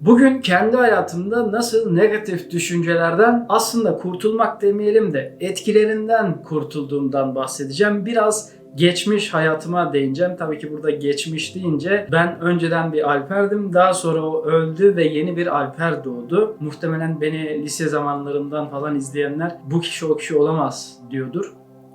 Bugün kendi hayatımda nasıl negatif düşüncelerden aslında kurtulmak demeyelim de etkilerinden kurtulduğumdan bahsedeceğim. Biraz geçmiş hayatıma değineceğim. Tabii ki burada geçmiş deyince ben önceden bir Alper'dim. Daha sonra o öldü ve yeni bir Alper doğdu. Muhtemelen beni lise zamanlarından falan izleyenler bu kişi o kişi olamaz diyordur.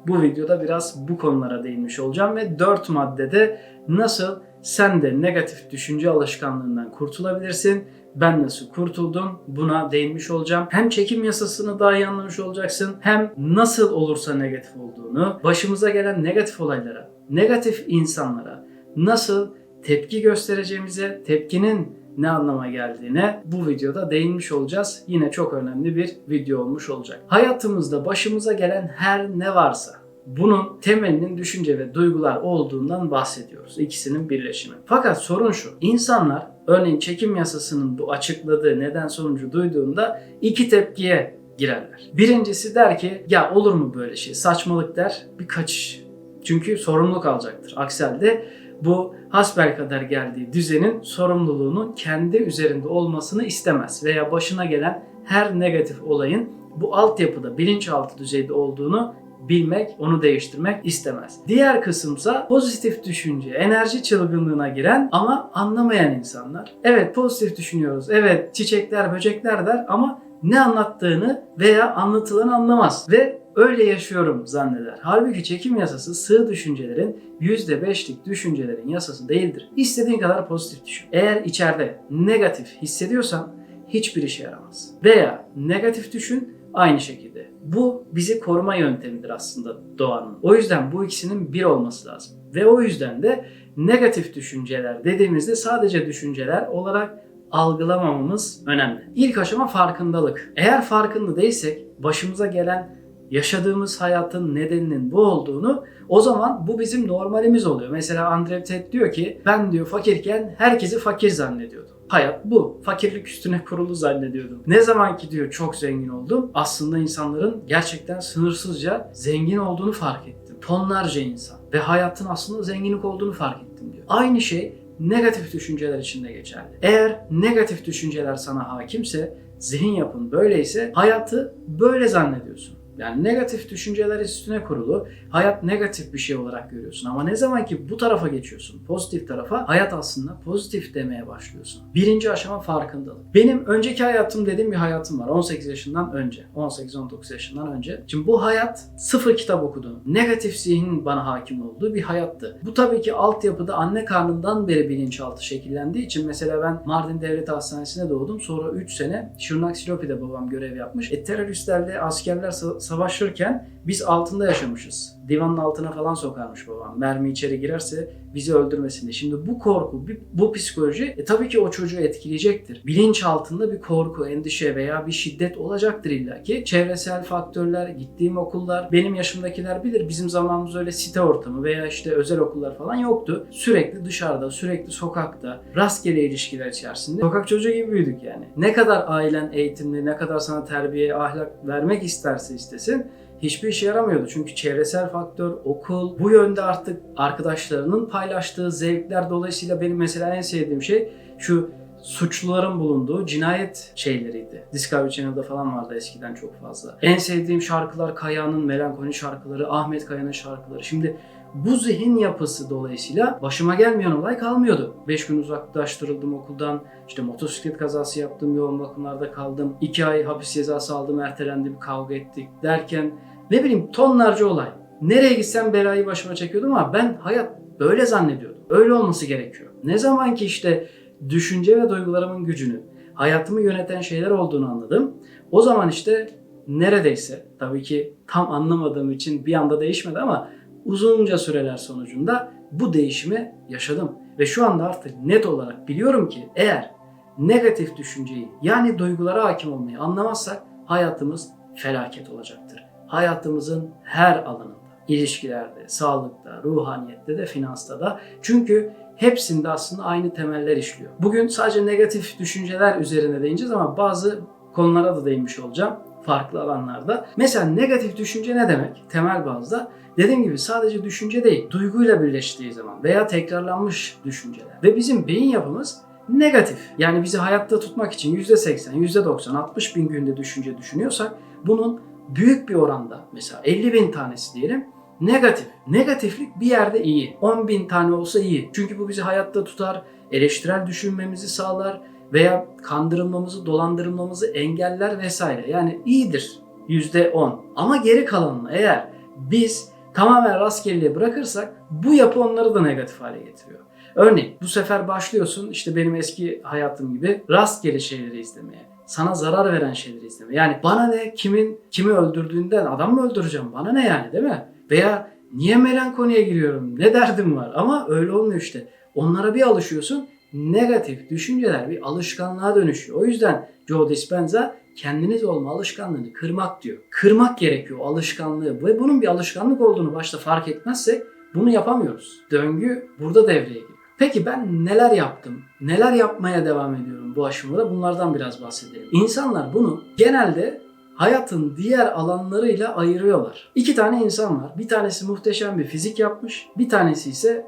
Bu videoda biraz bu konulara değinmiş olacağım ve 4 maddede nasıl sen de negatif düşünce alışkanlığından kurtulabilirsin ben nasıl kurtuldum buna değinmiş olacağım. Hem çekim yasasını daha iyi anlamış olacaksın hem nasıl olursa negatif olduğunu, başımıza gelen negatif olaylara, negatif insanlara nasıl tepki göstereceğimize, tepkinin ne anlama geldiğine bu videoda değinmiş olacağız. Yine çok önemli bir video olmuş olacak. Hayatımızda başımıza gelen her ne varsa bunun temelinin düşünce ve duygular olduğundan bahsediyoruz. İkisinin birleşimi. Fakat sorun şu. İnsanlar örneğin çekim yasasının bu açıkladığı neden sonucu duyduğunda iki tepkiye girerler. Birincisi der ki ya olur mu böyle şey saçmalık der bir kaçış. Çünkü sorumluluk alacaktır. Aksi halde bu hasbelkader geldiği düzenin sorumluluğunun kendi üzerinde olmasını istemez. Veya başına gelen her negatif olayın bu altyapıda bilinçaltı düzeyde olduğunu bilmek, onu değiştirmek istemez. Diğer kısımsa pozitif düşünce, enerji çılgınlığına giren ama anlamayan insanlar. Evet pozitif düşünüyoruz, evet çiçekler, böcekler der ama ne anlattığını veya anlatılanı anlamaz ve öyle yaşıyorum zanneder. Halbuki çekim yasası sığ düşüncelerin %5'lik düşüncelerin yasası değildir. İstediğin kadar pozitif düşün. Eğer içeride negatif hissediyorsan hiçbir işe yaramaz. Veya negatif düşün aynı şekilde. Bu bizi koruma yöntemidir aslında doğanın. O yüzden bu ikisinin bir olması lazım. Ve o yüzden de negatif düşünceler dediğimizde sadece düşünceler olarak algılamamamız önemli. İlk aşama farkındalık. Eğer farkında değilsek başımıza gelen yaşadığımız hayatın nedeninin bu olduğunu o zaman bu bizim normalimiz oluyor. Mesela Andre Ted diyor ki ben diyor fakirken herkesi fakir zannediyordum. Hayat bu. Fakirlik üstüne kurulu zannediyordum. Ne zaman ki diyor çok zengin oldum aslında insanların gerçekten sınırsızca zengin olduğunu fark ettim. Tonlarca insan ve hayatın aslında zenginlik olduğunu fark ettim diyor. Aynı şey negatif düşünceler için de geçerli. Eğer negatif düşünceler sana hakimse, zihin yapın böyleyse hayatı böyle zannediyorsun. Yani negatif düşünceler üstüne kurulu, hayat negatif bir şey olarak görüyorsun. Ama ne zaman ki bu tarafa geçiyorsun, pozitif tarafa, hayat aslında pozitif demeye başlıyorsun. Birinci aşama farkındalık. Benim önceki hayatım dediğim bir hayatım var. 18 yaşından önce. 18-19 yaşından önce. Şimdi bu hayat sıfır kitap okuduğum, negatif zihnin bana hakim olduğu bir hayattı. Bu tabii ki altyapıda anne karnından beri bilinçaltı şekillendiği için mesela ben Mardin Devlet Hastanesi'ne doğdum. Sonra 3 sene Şırnak Silopi'de babam görev yapmış. E teröristlerle askerler savaşırken biz altında yaşamışız. Divanın altına falan sokarmış babam. Mermi içeri girerse bizi öldürmesin diye. Şimdi bu korku, bu psikoloji e, tabii ki o çocuğu etkileyecektir. Bilinç altında bir korku, endişe veya bir şiddet olacaktır illaki. Çevresel faktörler, gittiğim okullar, benim yaşımdakiler bilir. Bizim zamanımızda öyle site ortamı veya işte özel okullar falan yoktu. Sürekli dışarıda, sürekli sokakta, rastgele ilişkiler içerisinde. Sokak çocuğu gibi büyüdük yani. Ne kadar ailen eğitimli, ne kadar sana terbiye, ahlak vermek isterse istesin hiçbir işe yaramıyordu. Çünkü çevresel faktör, okul, bu yönde artık arkadaşlarının paylaştığı zevkler dolayısıyla benim mesela en sevdiğim şey şu suçluların bulunduğu cinayet şeyleriydi. Discovery Channel'da falan vardı eskiden çok fazla. En sevdiğim şarkılar Kaya'nın melankoli şarkıları, Ahmet Kaya'nın şarkıları. Şimdi bu zihin yapısı dolayısıyla başıma gelmeyen olay kalmıyordu. 5 gün uzaklaştırıldım okuldan, işte motosiklet kazası yaptım, yoğun bakımlarda kaldım. 2 ay hapis cezası aldım, ertelendim, kavga ettik derken ne bileyim tonlarca olay. Nereye gitsem belayı başıma çekiyordum ama ben hayat böyle zannediyordum. Öyle olması gerekiyor. Ne zaman ki işte düşünce ve duygularımın gücünü, hayatımı yöneten şeyler olduğunu anladım. O zaman işte neredeyse tabii ki tam anlamadığım için bir anda değişmedi ama uzunca süreler sonucunda bu değişimi yaşadım. Ve şu anda artık net olarak biliyorum ki eğer negatif düşünceyi yani duygulara hakim olmayı anlamazsak hayatımız felaket olacaktır. Hayatımızın her alanında, ilişkilerde, sağlıkta, ruhaniyette de, finansta da. Çünkü hepsinde aslında aynı temeller işliyor. Bugün sadece negatif düşünceler üzerine değineceğiz ama bazı konulara da değinmiş olacağım farklı alanlarda. Mesela negatif düşünce ne demek? Temel bazda dediğim gibi sadece düşünce değil, duyguyla birleştiği zaman veya tekrarlanmış düşünceler. Ve bizim beyin yapımız negatif. Yani bizi hayatta tutmak için %80, %90, 60 bin günde düşünce düşünüyorsak bunun büyük bir oranda mesela 50 bin tanesi diyelim negatif. Negatiflik bir yerde iyi. 10 bin tane olsa iyi. Çünkü bu bizi hayatta tutar, eleştirel düşünmemizi sağlar veya kandırılmamızı, dolandırılmamızı engeller vesaire. Yani iyidir %10. Ama geri kalanını eğer biz tamamen rastgeleliğe bırakırsak bu yapı onları da negatif hale getiriyor. Örneğin bu sefer başlıyorsun işte benim eski hayatım gibi rastgele şeyleri izlemeye. Sana zarar veren şeyleri izlemeye. Yani bana ne kimin kimi öldürdüğünden adam mı öldüreceğim bana ne yani değil mi? Veya niye melankoliye giriyorum ne derdim var ama öyle olmuyor işte. Onlara bir alışıyorsun negatif düşünceler bir alışkanlığa dönüşüyor. O yüzden Joe Dispenza kendiniz olma alışkanlığını kırmak diyor. Kırmak gerekiyor alışkanlığı ve bunun bir alışkanlık olduğunu başta fark etmezsek bunu yapamıyoruz. Döngü burada devreye giriyor. Peki ben neler yaptım? Neler yapmaya devam ediyorum bu aşamada? Bunlardan biraz bahsedelim. İnsanlar bunu genelde hayatın diğer alanlarıyla ayırıyorlar. İki tane insan var. Bir tanesi muhteşem bir fizik yapmış. Bir tanesi ise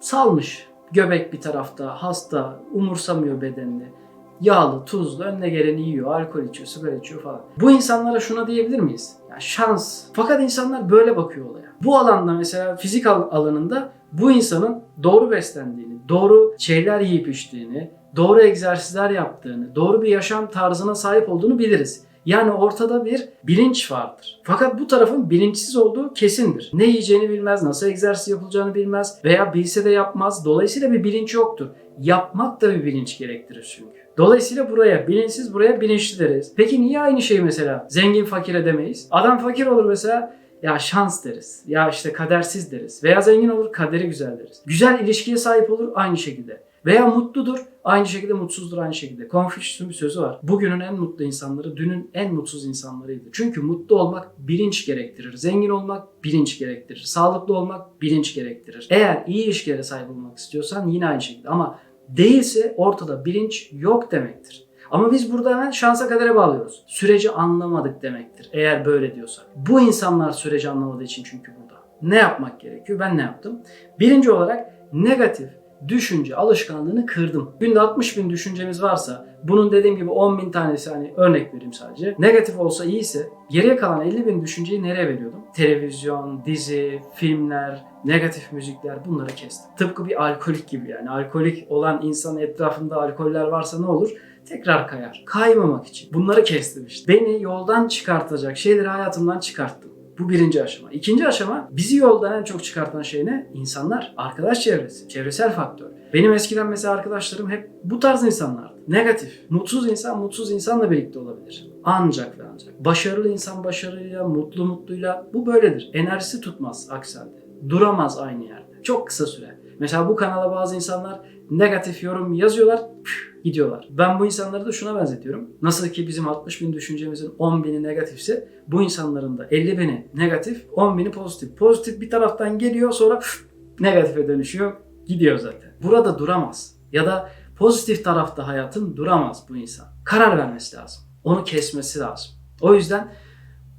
salmış. Göbek bir tarafta, hasta, umursamıyor bedenini. Yağlı, tuzlu, önüne geleni yiyor, alkol içiyor, sigara içiyor falan. Bu insanlara şuna diyebilir miyiz? Ya şans. Fakat insanlar böyle bakıyor olaya. Bu alanda mesela fizik al- alanında bu insanın doğru beslendiğini, doğru şeyler yiyip içtiğini, doğru egzersizler yaptığını, doğru bir yaşam tarzına sahip olduğunu biliriz. Yani ortada bir bilinç vardır. Fakat bu tarafın bilinçsiz olduğu kesindir. Ne yiyeceğini bilmez, nasıl egzersiz yapılacağını bilmez veya bilse de yapmaz. Dolayısıyla bir bilinç yoktur. Yapmak da bir bilinç gerektirir çünkü. Dolayısıyla buraya bilinçsiz, buraya bilinçli deriz. Peki niye aynı şeyi mesela zengin fakire demeyiz? Adam fakir olur mesela ya şans deriz. Ya işte kadersiz deriz. Veya zengin olur kaderi güzel deriz. Güzel ilişkiye sahip olur aynı şekilde. Veya mutludur aynı şekilde mutsuzdur aynı şekilde. Confucius'un bir sözü var. Bugünün en mutlu insanları dünün en mutsuz insanlarıydı. Çünkü mutlu olmak bilinç gerektirir. Zengin olmak bilinç gerektirir. Sağlıklı olmak bilinç gerektirir. Eğer iyi ilişkilere sahip olmak istiyorsan yine aynı şekilde. Ama değilse ortada bilinç yok demektir. Ama biz burada hemen şansa kadere bağlıyoruz. Süreci anlamadık demektir eğer böyle diyorsak. Bu insanlar süreci anlamadığı için çünkü burada. Ne yapmak gerekiyor? Ben ne yaptım? Birinci olarak negatif düşünce alışkanlığını kırdım. Günde 60 bin düşüncemiz varsa bunun dediğim gibi 10 bin tanesi hani örnek vereyim sadece. Negatif olsa iyiyse geriye kalan 50 bin düşünceyi nereye veriyordum? Televizyon, dizi, filmler, negatif müzikler bunları kestim. Tıpkı bir alkolik gibi yani. Alkolik olan insan etrafında alkoller varsa ne olur? Tekrar kayar. Kaymamak için. Bunları kestim işte. Beni yoldan çıkartacak şeyleri hayatımdan çıkarttım. Bu birinci aşama. İkinci aşama bizi yoldan en çok çıkartan şey ne? İnsanlar, arkadaş çevresi, çevresel faktör. Benim eskiden mesela arkadaşlarım hep bu tarz insanlardı. Negatif. Mutsuz insan mutsuz insanla birlikte olabilir. Ancak ve ancak. Başarılı insan başarıyla, mutlu mutluyla bu böyledir. Enerjisi tutmaz aksi halde. Duramaz aynı yerde. Çok kısa süre. Mesela bu kanala bazı insanlar negatif yorum yazıyorlar, püf, gidiyorlar. Ben bu insanları da şuna benzetiyorum. Nasıl ki bizim 60 bin düşüncemizin 10 bini negatifse bu insanların da 50 bini negatif, 10 bini pozitif. Pozitif bir taraftan geliyor sonra püf, negatife dönüşüyor, gidiyor zaten. Burada duramaz. Ya da pozitif tarafta hayatın duramaz bu insan. Karar vermesi lazım. Onu kesmesi lazım. O yüzden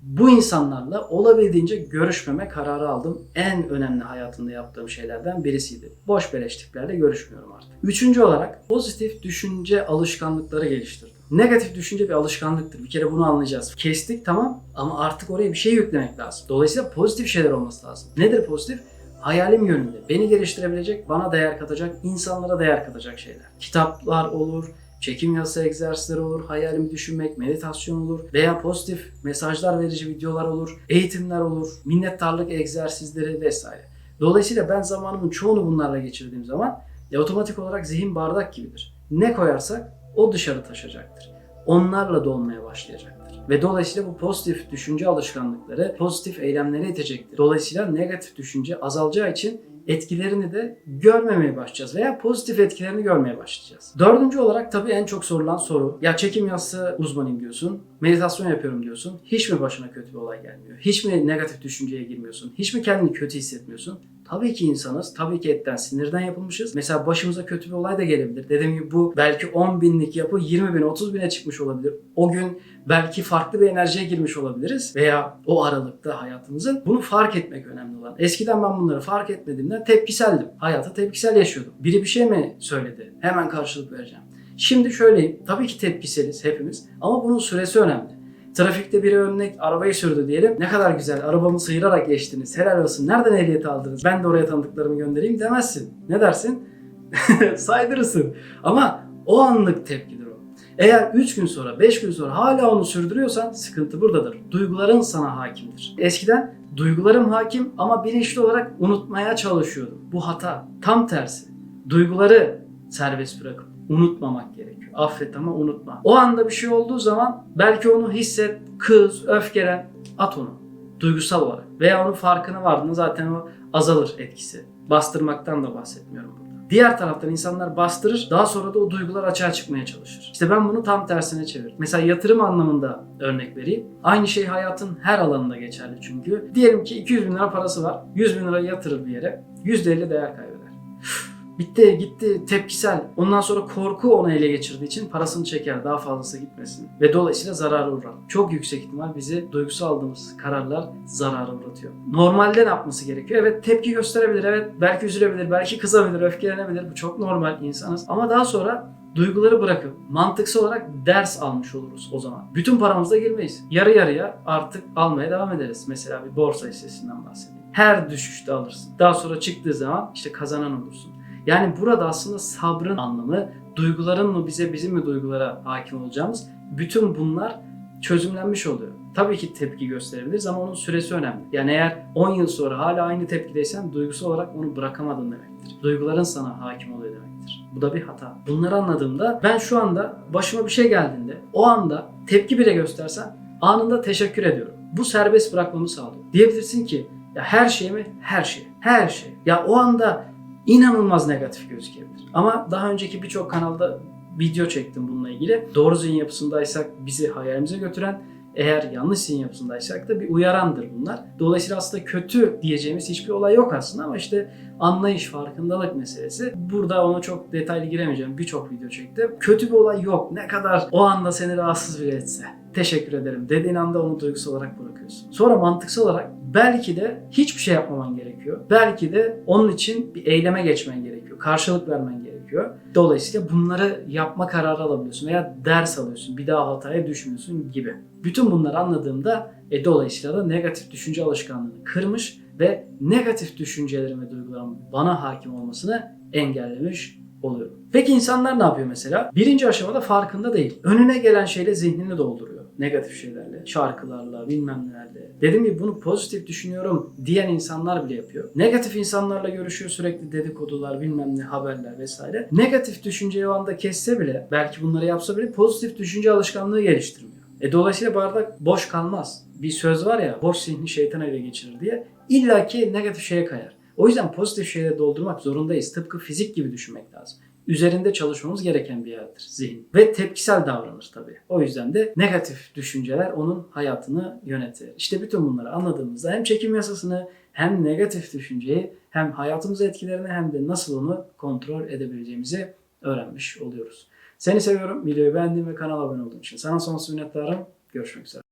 bu insanlarla olabildiğince görüşmeme kararı aldım. En önemli hayatımda yaptığım şeylerden birisiydi. Boş beleş tiplerle görüşmüyorum artık. Üçüncü olarak pozitif düşünce alışkanlıkları geliştirdim. Negatif düşünce bir alışkanlıktır. Bir kere bunu anlayacağız. Kestik tamam ama artık oraya bir şey yüklemek lazım. Dolayısıyla pozitif şeyler olması lazım. Nedir pozitif? Hayalim yönünde. Beni geliştirebilecek, bana değer katacak, insanlara değer katacak şeyler. Kitaplar olur, çekim yazısı egzersizleri olur, hayalimi düşünmek, meditasyon olur veya pozitif mesajlar verici videolar olur, eğitimler olur, minnettarlık egzersizleri vesaire. Dolayısıyla ben zamanımın çoğunu bunlarla geçirdiğim zaman e, otomatik olarak zihin bardak gibidir. Ne koyarsak o dışarı taşacaktır. Onlarla dolmaya başlayacaktır. Ve dolayısıyla bu pozitif düşünce alışkanlıkları pozitif eylemlere itecektir. Dolayısıyla negatif düşünce azalacağı için etkilerini de görmemeye başlayacağız veya pozitif etkilerini görmeye başlayacağız. Dördüncü olarak tabii en çok sorulan soru. Ya çekim yazısı uzmanıyım diyorsun, meditasyon yapıyorum diyorsun. Hiç mi başına kötü bir olay gelmiyor? Hiç mi negatif düşünceye girmiyorsun? Hiç mi kendini kötü hissetmiyorsun? Tabii ki insanız. Tabii ki etten, sinirden yapılmışız. Mesela başımıza kötü bir olay da gelebilir. Dediğim gibi bu belki 10 binlik yapı 20 bin, 30 bine çıkmış olabilir. O gün belki farklı bir enerjiye girmiş olabiliriz. Veya o aralıkta hayatımızın. Bunu fark etmek önemli olan. Eskiden ben bunları fark etmediğimden tepkiseldim. Hayata tepkisel yaşıyordum. Biri bir şey mi söyledi? Hemen karşılık vereceğim. Şimdi şöyleyim. Tabii ki tepkiseliz hepimiz. Ama bunun süresi önemli. Trafikte biri önüne arabayı sürdü diyelim. Ne kadar güzel arabamı sıyırarak geçtiniz. Helal olsun. Nereden ehliyet aldınız? Ben de oraya tanıdıklarımı göndereyim demezsin. Ne dersin? Saydırırsın. Ama o anlık tepkidir o. Eğer 3 gün sonra, 5 gün sonra hala onu sürdürüyorsan sıkıntı buradadır. Duyguların sana hakimdir. Eskiden duygularım hakim ama bilinçli olarak unutmaya çalışıyordum. Bu hata. Tam tersi. Duyguları serbest bırakıp unutmamak gerekiyor. Affet ama unutma. O anda bir şey olduğu zaman belki onu hisset, kız, öfkelen, at onu. Duygusal olarak. Veya onun farkına vardığında zaten o azalır etkisi. Bastırmaktan da bahsetmiyorum burada. Diğer taraftan insanlar bastırır, daha sonra da o duygular açığa çıkmaya çalışır. İşte ben bunu tam tersine çevirdim. Mesela yatırım anlamında örnek vereyim. Aynı şey hayatın her alanında geçerli çünkü. Diyelim ki 200 bin lira parası var. 100 bin lira yatırır bir yere. %50 değer kaybeder. Bitti gitti tepkisel. Ondan sonra korku onu ele geçirdiği için parasını çeker daha fazlası gitmesin. Ve dolayısıyla zarara uğrar. Çok yüksek ihtimal bizi duygusal aldığımız kararlar zarara uğratıyor. Normalde ne yapması gerekiyor? Evet tepki gösterebilir, evet belki üzülebilir, belki kızabilir, öfkelenebilir. Bu çok normal insanız. Ama daha sonra duyguları bırakıp mantıksal olarak ders almış oluruz o zaman. Bütün paramızda girmeyiz. Yarı yarıya artık almaya devam ederiz. Mesela bir borsa hissesinden bahsedeyim. Her düşüşte alırsın. Daha sonra çıktığı zaman işte kazanan olursun. Yani burada aslında sabrın anlamı, duyguların mı bize, bizim mi duygulara hakim olacağımız bütün bunlar çözümlenmiş oluyor. Tabii ki tepki gösterebiliriz ama onun süresi önemli. Yani eğer 10 yıl sonra hala aynı tepkideysen duygusal olarak onu bırakamadın demektir. Duyguların sana hakim oluyor demektir. Bu da bir hata. Bunları anladığımda ben şu anda başıma bir şey geldiğinde o anda tepki bile göstersen anında teşekkür ediyorum. Bu serbest bırakmamı sağlıyor. Diyebilirsin ki ya her şey mi? Her şey. Her şey. Ya o anda inanılmaz negatif gözükebilir. Ama daha önceki birçok kanalda video çektim bununla ilgili. Doğru zihin yapısındaysak bizi hayalimize götüren, eğer yanlış zihin yapısındaysak da bir uyarandır bunlar. Dolayısıyla aslında kötü diyeceğimiz hiçbir olay yok aslında ama işte anlayış, farkındalık meselesi. Burada ona çok detaylı giremeyeceğim. Birçok video çektim. Kötü bir olay yok. Ne kadar o anda seni rahatsız bile etse. Teşekkür ederim dediğin anda onu duygusal olarak bırakıyorsun. Sonra mantıksal olarak belki de hiçbir şey yapmaman gerekiyor. Belki de onun için bir eyleme geçmen gerekiyor. Karşılık vermen gerekiyor. Dolayısıyla bunları yapma kararı alabiliyorsun veya ders alıyorsun. Bir daha hataya düşmüyorsun gibi. Bütün bunları anladığımda e, dolayısıyla da negatif düşünce alışkanlığını kırmış ve negatif düşüncelerin ve duyguların bana hakim olmasını engellemiş oluyorum. Peki insanlar ne yapıyor mesela? Birinci aşamada farkında değil. Önüne gelen şeyle zihnini dolduruyor. Negatif şeylerle, şarkılarla, bilmem nelerle. Dediğim gibi bunu pozitif düşünüyorum diyen insanlar bile yapıyor. Negatif insanlarla görüşüyor sürekli dedikodular, bilmem ne haberler vesaire. Negatif düşünceyi o anda kesse bile, belki bunları yapsa bile pozitif düşünce alışkanlığı geliştirmiyor. E dolayısıyla bardak boş kalmaz. Bir söz var ya, boş zihni şeytan ele geçirir diye. İlla ki negatif şeye kayar. O yüzden pozitif şeyle doldurmak zorundayız. Tıpkı fizik gibi düşünmek lazım. Üzerinde çalışmamız gereken bir yerdir zihin. Ve tepkisel davranır tabii. O yüzden de negatif düşünceler onun hayatını yönetir. İşte bütün bunları anladığımızda hem çekim yasasını hem negatif düşünceyi hem hayatımıza etkilerini hem de nasıl onu kontrol edebileceğimizi öğrenmiş oluyoruz. Seni seviyorum. Videoyu beğendiğin ve kanala abone olduğun için. Sana sonsuz minnettarım. Görüşmek üzere.